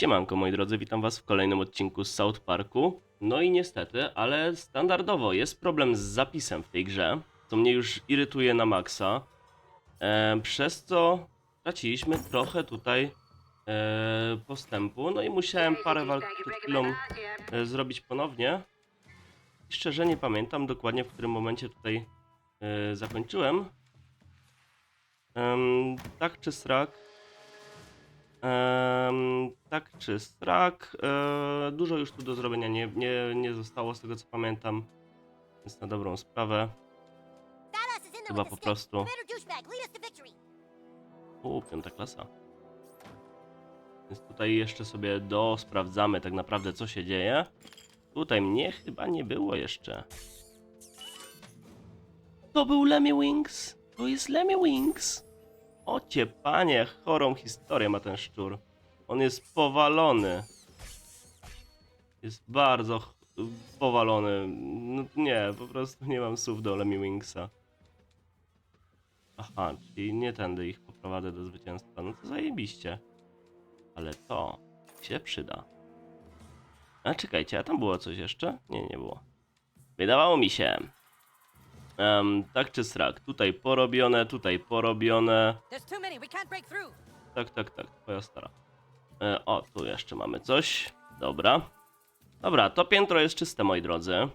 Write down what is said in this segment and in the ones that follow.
Siemanko moi drodzy, witam was w kolejnym odcinku z South Parku. No i niestety, ale standardowo jest problem z zapisem w tej grze, co mnie już irytuje na maksa. E, przez co traciliśmy trochę tutaj e, postępu, no i musiałem parę walk przed chwilą e, zrobić ponownie. I szczerze nie pamiętam dokładnie, w którym momencie tutaj e, zakończyłem. Em, tak czy srak, Tak czy strak. E, dużo już tu do zrobienia nie, nie, nie zostało z tego co pamiętam. Więc na dobrą sprawę. Chyba po prostu. U, piąta klasa. Więc tutaj jeszcze sobie dosprawdzamy tak naprawdę co się dzieje. Tutaj mnie chyba nie było jeszcze. To był Lemmy Wings. To jest Lemmy Wings. Ocie panie, chorą historię ma ten szczur. On jest powalony. Jest bardzo powalony. No, nie, po prostu nie mam słów do Lemmy Wingsa. Aha, czyli nie tędy ich poprowadzę do zwycięstwa. No to zajebiście. Ale to się przyda. A czekajcie, a tam było coś jeszcze? Nie, nie było. Wydawało mi się. Em, tak czy srak. Tutaj porobione, tutaj porobione. Tak, tak, tak, twoja stara. E, o, tu jeszcze mamy coś. Dobra. Dobra, to piętro jest czyste, moi drodzy.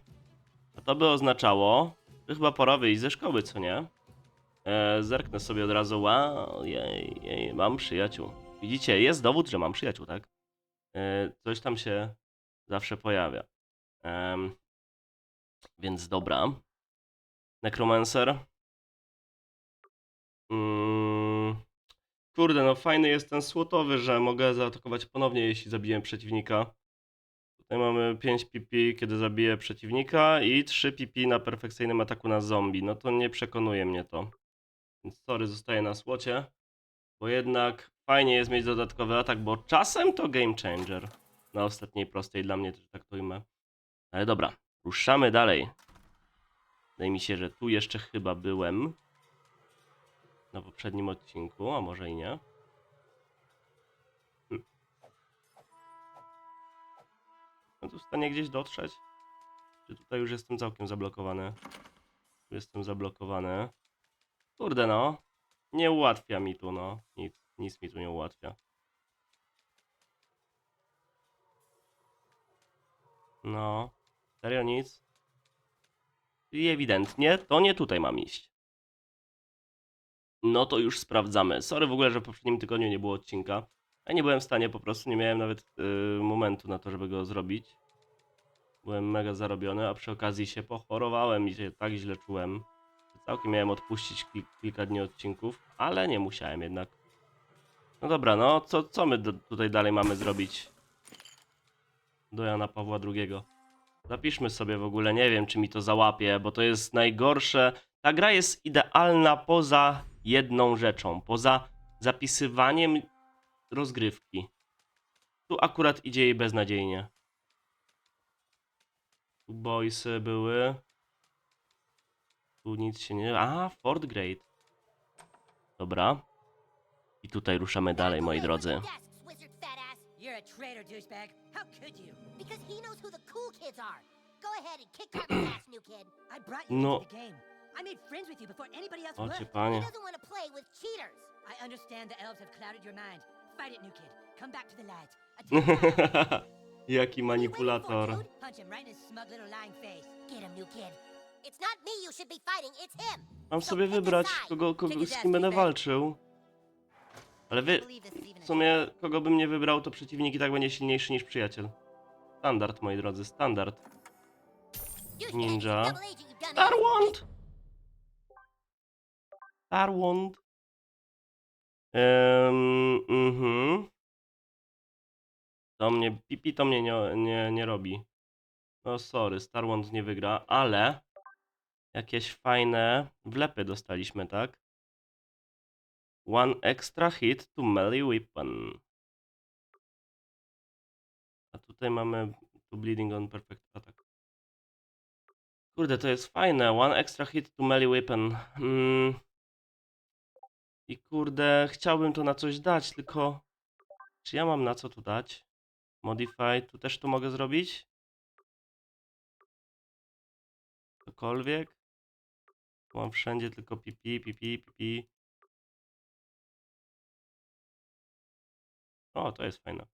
A to by oznaczało, że chyba pora wyjść ze szkoły, co nie? E, zerknę sobie od razu. Wow, jej, jej, mam przyjaciół. Widzicie, jest dowód, że mam przyjaciół, tak? E, coś tam się zawsze pojawia. Em, więc dobra. Necromancer. Mm, Kurde, no fajny jest ten słotowy, że mogę zaatakować ponownie, jeśli zabiję przeciwnika. Tutaj mamy 5 PP, kiedy zabiję przeciwnika i 3 PP na perfekcyjnym ataku na zombie. No to nie przekonuje mnie to. Więc sorry, zostaję na słocie. Bo jednak fajnie jest mieć dodatkowy atak, bo czasem to game changer. Na ostatniej prostej dla mnie też traktujmy. Ale dobra, ruszamy dalej. Wydaje mi się, że tu jeszcze chyba byłem na poprzednim odcinku, a może i nie. Hm. No tu w stanie gdzieś dotrzeć? Czy tutaj już jestem całkiem zablokowany? Tu jestem zablokowany. Kurde no. Nie ułatwia mi tu no. Nic, nic mi tu nie ułatwia. No. Serio nic? I ewidentnie to nie tutaj mam iść. No to już sprawdzamy. Sorry w ogóle, że w poprzednim tygodniu nie było odcinka. Ja nie byłem w stanie, po prostu nie miałem nawet y, momentu na to, żeby go zrobić. Byłem mega zarobiony, a przy okazji się pochorowałem i się tak źle czułem. Całkiem miałem odpuścić kil kilka dni odcinków, ale nie musiałem jednak. No dobra, no co, co my do, tutaj dalej mamy zrobić? Do Jana Pawła II. Zapiszmy sobie w ogóle, nie wiem czy mi to załapie, bo to jest najgorsze. Ta gra jest idealna poza jedną rzeczą, poza zapisywaniem rozgrywki. Tu akurat idzie jej beznadziejnie. Tu boysy były. Tu nic się nie... A, Fort Great. Dobra. I tutaj ruszamy dalej, moi drodzy. You're a traitor, douchebag. How could you? Because he knows who the cool kids are. Go ahead and kick Cartman's ass, new kid. I brought you No. into the game. I made friends with you before anybody else would. He panie. doesn't want to play with cheaters. I understand the elves have clouded your mind. Fight it, new kid. Come back to the lads. Jaki manipulator. Punch him right in his smug little lying face. Get him, new kid. It's not me you should be fighting, it's him. Mam So sobie wybrać, kogo, kogo, z kim będę walczył. Ale wy, w sumie, kogo bym nie wybrał, to przeciwnik i tak będzie silniejszy niż przyjaciel. Standard, moi drodzy, standard. Ninja. dumbass. Starwand! Starwand. Um, mhm. To mnie, Pipi to mnie nie, nie, nie robi. No sorry, Starwand nie wygra, ale jakieś fajne wlepy dostaliśmy, tak? One extra hit to melee weapon. A tutaj mamy to bleeding on perfect attack. Kurde, to jest fajne. One extra hit to melee weapon. Mm. I kurde, chciałbym to na coś dać, tylko czy ja mam na co tu dać? Modify, tu też tu mogę zrobić? Cokolwiek? Tu Mam wszędzie tylko pipi, pipi, pipi. O, to jest fajne.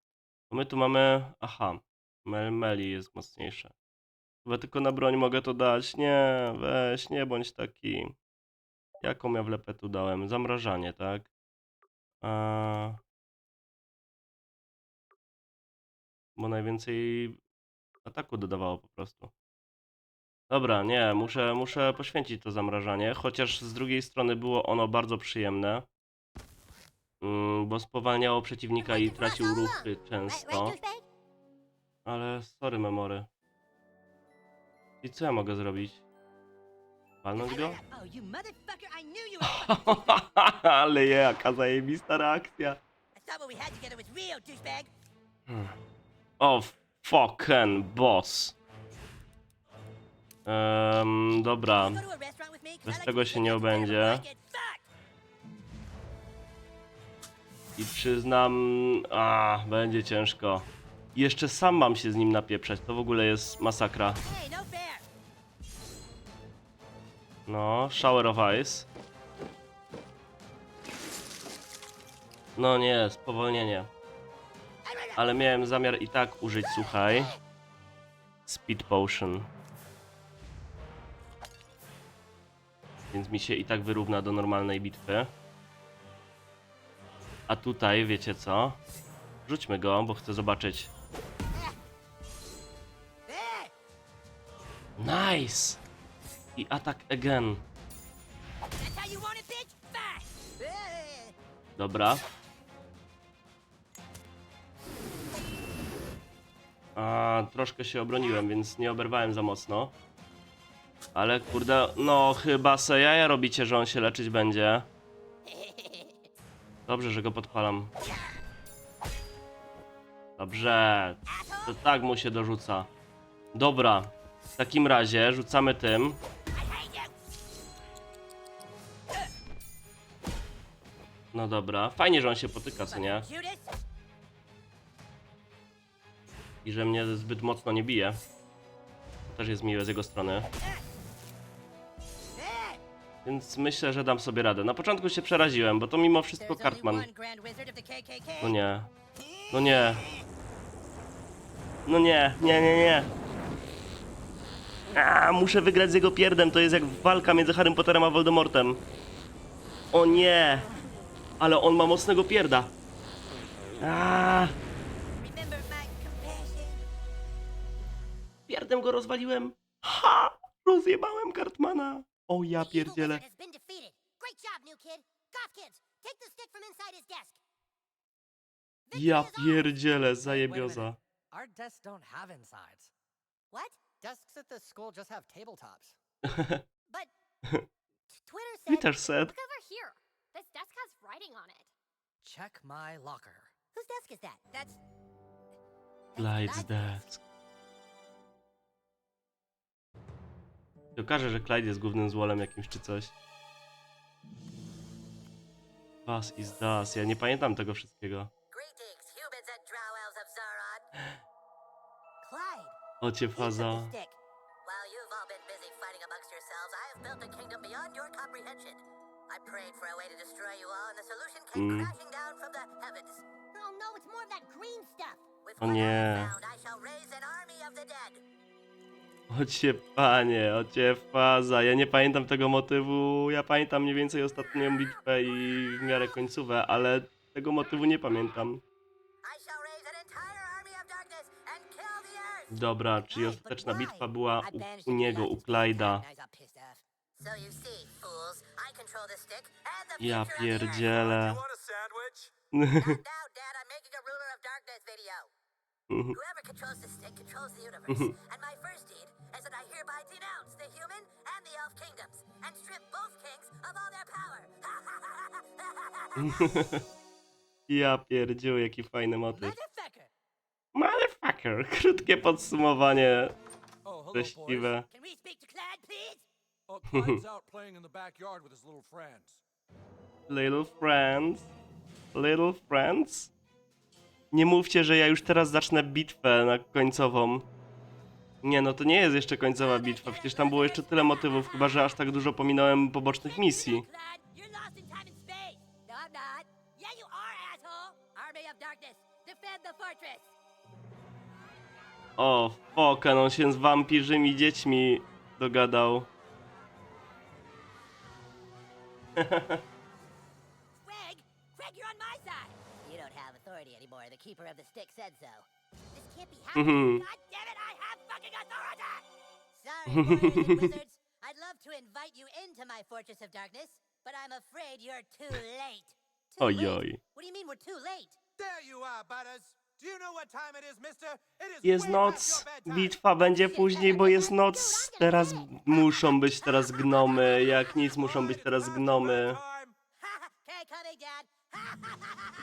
Bo my tu mamy... Aha. Mel Meli jest mocniejsze. Chyba tylko na broń mogę to dać. Nie, weź, nie bądź taki. Jaką ja wlepę tu dałem? Zamrażanie, tak? Bo najwięcej ataku dodawało po prostu. Dobra, nie, muszę, muszę poświęcić to zamrażanie, chociaż z drugiej strony było ono bardzo przyjemne. Mm, bo spowalniało przeciwnika i tracił ruchy często. Ale sorry, memory. I co ja mogę zrobić? Walnąć go? Oh. Ale jaka zajebista reakcja. I thought what we had together was real, douchebag. O, fucking boss. Ehm, dobra. Bez tego się nie obędzie. I przyznam, a będzie ciężko. I Jeszcze sam mam się z nim napieprzać, to w ogóle jest masakra. No. No, Shower of Ice. No nie, spowolnienie. Ale miałem zamiar i tak użyć, słuchaj. Speed Potion. Więc mi się i tak wyrówna do normalnej bitwy. A tutaj, wiecie co? Rzućmy go, bo chcę zobaczyć. Nice! I atak again. Dobra. A, troszkę się obroniłem, więc nie oberwałem za mocno. Ale kurde, no chyba se jaja robicie, że on się leczyć będzie. Dobrze, że go podpalam. Dobrze, to tak mu się dorzuca. Dobra, w takim razie rzucamy tym. No dobra, fajnie, że on się potyka, co nie? I że mnie zbyt mocno nie bije. To też jest miłe z jego strony. Więc myślę, że dam sobie radę. Na początku się przeraziłem, bo to mimo wszystko Cartman. No nie. No nie. No nie, nie, nie, nie. A, muszę wygrać z jego pierdem. To jest jak walka między Harrym Potterem a Voldemortem. O nie. Ale on ma mocnego pierda. A, pierdem go rozwaliłem. Ha! Rozjebałem Cartmana. Oh, o ja The evil pierdzielę. wizard has been defeated. Great job, new kid. Goth kids, take the stick from inside his desk. Victory Ja pierdzielę, zajebioza. Our desks don't have insides. What? Desks at this school just have tabletops. But Twitter said. Twitter said. Look over here. This desk has writing on it. Check my locker. Whose desk is that? That's Clyde's desk. Się okaże, że Clyde jest głównym złolem jakimś czy coś. Was is das. Ja nie pamiętam tego wszystkiego. O cię faza. Mm. crashing down from the heavens. Oh no, it's more of that green stuff. With O what I nie. Have found, I shall raise an army of the dead. O cię panie, o cię faza. Ja nie pamiętam tego motywu. Ja pamiętam mniej więcej ostatnią bitwę i w miarę końcówę, ale tego motywu nie pamiętam. Dobra, czyli ostateczna bitwa była u, u niego, u. Clyda. Ja pierdzielę. Mm-hmm. Whoever controls the stick controls the universe. Mm-hmm. and my first deed is that I hereby denounce the human and the elf kingdoms and strip both kings of all their power. Ja pierdziu, jaki fajny motyw. Motherfucker. Motherfucker! Krótkie podsumowanie Oh, hello, treściwe. Can we speak to Clyde, please? boys. Oh, Clyde's out playing in the backyard with his little friends. Little friends. Little friends. Nie mówcie, że ja już teraz zacznę bitwę na końcową. Nie, no to nie jest jeszcze końcowa bitwa, przecież tam było jeszcze tyle motywów, chyba że aż tak dużo pominąłem pobocznych misji. No. O, foken, on się z wampirzymi dziećmi dogadał. keeper of the stick said so. This can't be happening. God damn it, I have fucking authority! Sorry, wizards. I'd love to invite you into my Fortress of Darkness, but I'm afraid you're too late. Too Oj, late? oj. What do you mean we're too late? There you are, Butters. Do you know what time it is, mister? It is Jest noc, bitwa będzie później, bo jest noc. Teraz muszą być teraz gnomy, jak nic muszą być teraz gnomy.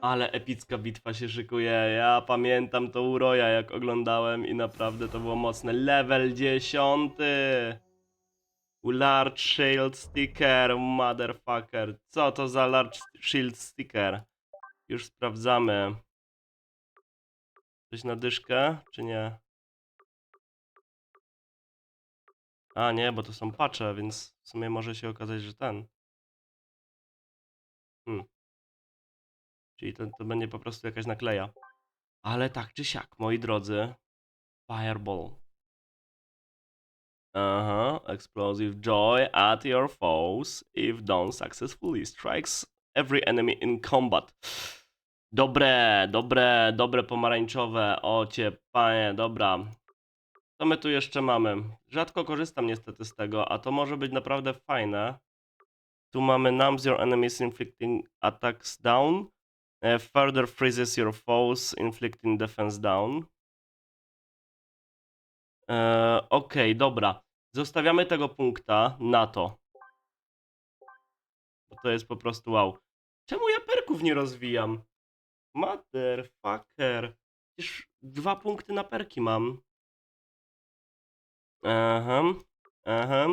Ale epicka bitwa się szykuje. Ja pamiętam to uroja, jak oglądałem i naprawdę to było mocne. Level 10. Large Shield Sticker, motherfucker. Co to za Large Shield Sticker? Już sprawdzamy. Coś na dyszkę, czy nie? A nie, bo to są patche, więc w sumie może się okazać, że ten. Hmm. Czyli to, to będzie po prostu jakaś nakleja. Ale tak czy siak, moi drodzy. Fireball. Aha, explosive joy at your foes if dawn successfully strikes every enemy in combat. Dobre, dobre, dobre pomarańczowe. O cię, panie, dobra. Co my tu jeszcze mamy? Rzadko korzystam niestety z tego, a to może być naprawdę fajne. Tu mamy numbs your enemies inflicting attacks down. E, further freezes your foes inflicting defense down. E, Okej, dobra. Zostawiamy tego punkta na to. Bo to jest po prostu wow. Czemu ja perków nie rozwijam? Motherfucker. Przecież dwa punkty na perki mam. Aha, aha.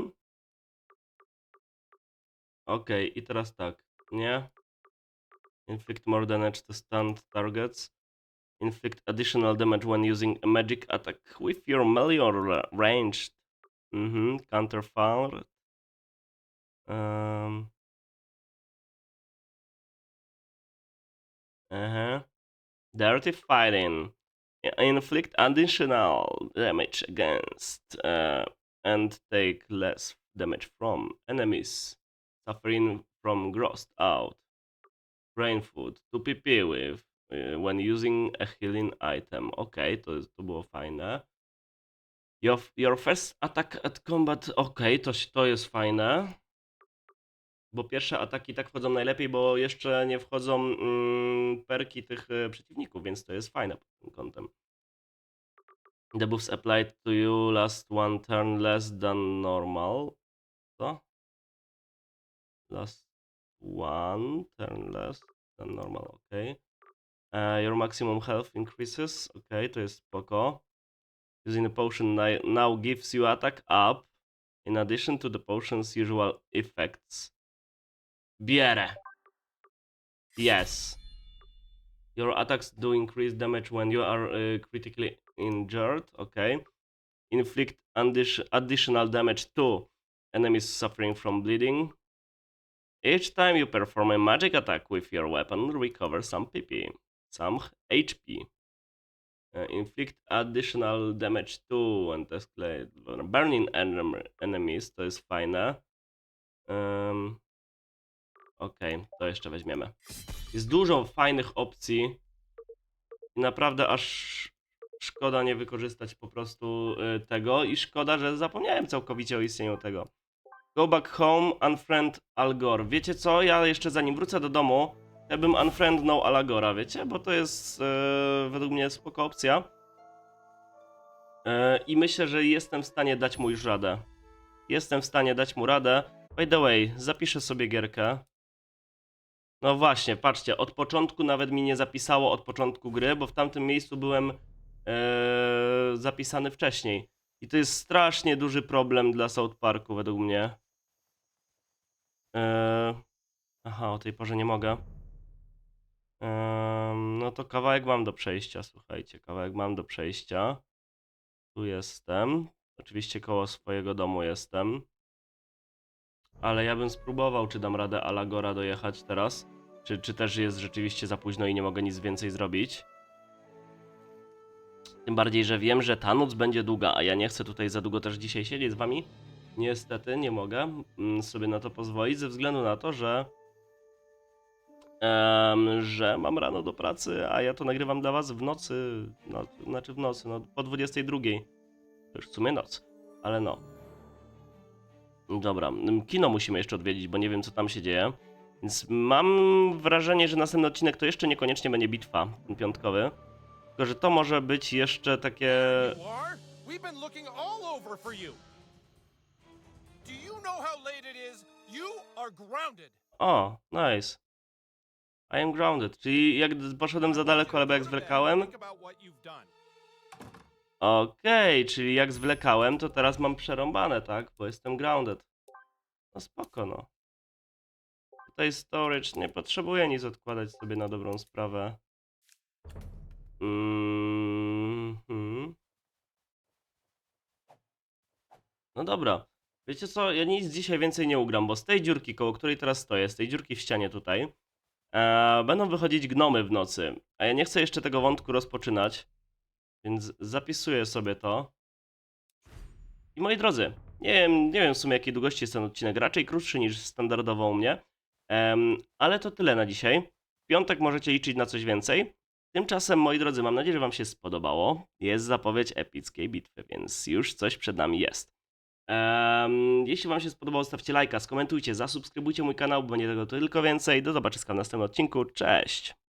Okej, i teraz tak, nie? Inflict more damage to stunned targets. Inflict additional damage when using a magic attack with your melee or ra- ranged. Mhm, counterfire. Um. Uh-huh. Dirty fighting. Inflict additional damage against uh, and take less damage from enemies suffering from grossed out. Brain food. 2 pp with uh, when using a healing item. Okej, to, to było fajne. Your, your first attack at combat. Okej, to, to jest fajne. Bo pierwsze ataki tak wchodzą najlepiej, bo jeszcze nie wchodzą mm, perki tych e, przeciwników, więc to jest fajne pod tym kątem. The buffs applied to you last one turn less than normal. Co? Last one turn less than normal, ok. Uh, your maximum health increases, ok, to jest spoko. Using a potion now gives you attack up in addition to the potion's usual effects. Bierę. Yes. Your attacks do increase damage when you are uh, critically injured. Okay. Inflict addi- additional damage to enemies suffering from bleeding. Each time you perform a magic attack with your weapon, recover some PP, some HP. Uh, inflict additional damage to and burning enem- enemies. To jest fajne. Um, Okej, to jeszcze weźmiemy. Jest dużo fajnych opcji. I naprawdę aż szkoda nie wykorzystać po prostu y, tego. I szkoda, że zapomniałem całkowicie o istnieniu tego. Go back home, unfriend Algor. Wiecie co? Ja jeszcze zanim wrócę do domu, ja bym unfriendnął Alagora, wiecie? Bo to jest y, według mnie spoko opcja. Y, I myślę, że jestem w stanie dać mu już radę. Jestem w stanie dać mu radę. By the way, zapiszę sobie gierkę. No właśnie, patrzcie, od początku nawet mi nie zapisało od początku gry, bo w tamtym miejscu byłem e, zapisany wcześniej. I to jest strasznie duży problem dla South Parku według mnie. E, aha, o tej porze nie mogę. No to kawałek mam do przejścia, słuchajcie, kawałek mam do przejścia. Tu jestem. Oczywiście koło swojego domu jestem. Ale ja bym spróbował, czy dam radę Alagora dojechać teraz. Czy, czy też jest rzeczywiście za późno i nie mogę nic więcej zrobić. Tym bardziej, że wiem, że ta noc będzie długa, a ja nie chcę tutaj za długo też dzisiaj siedzieć z wami. Niestety nie mogę mm, sobie na to pozwolić, ze względu na to, że em, że mam rano do pracy, a ja to nagrywam dla was w nocy, no, znaczy w nocy, no po 22. To już w sumie noc, ale no. Dobra, mm, kino musimy jeszcze odwiedzić, bo nie wiem co tam się dzieje. Więc mam wrażenie, że następny odcinek to jeszcze niekoniecznie będzie bitwa, ten piątkowy. Tylko, że to może być jeszcze takie... Do you know how late it is? You are grounded. O, nice. I am grounded, czyli jak poszedłem za daleko, ale jak zwlekałem. Okej, czyli jak zwlekałem, to teraz mam przerąbane, tak? Bo jestem grounded. No spoko, no. Tutaj storage nie potrzebuję nic odkładać sobie na dobrą sprawę. Mhm. No dobra. Wiecie co, ja nic dzisiaj więcej nie ugram, bo z tej dziurki, koło której teraz stoję, z tej dziurki w ścianie tutaj, e, będą wychodzić gnomy w nocy. A ja nie chcę jeszcze tego wątku rozpoczynać. Więc zapisuję sobie to. I moi drodzy, nie wiem, nie wiem w sumie jakiej długości jest ten odcinek, raczej krótszy niż standardowo u mnie. Ale to tyle na dzisiaj. W piątek możecie liczyć na coś więcej. Tymczasem, moi drodzy, mam nadzieję, że Wam się spodobało. Jest zapowiedź epickiej bitwy, więc już coś przed nami jest. Em, jeśli Wam się spodobało, stawcie lajka, skomentujcie, zasubskrybujcie mój kanał, bo będzie tego tylko więcej. Do zobaczenia w następnym odcinku. Cześć!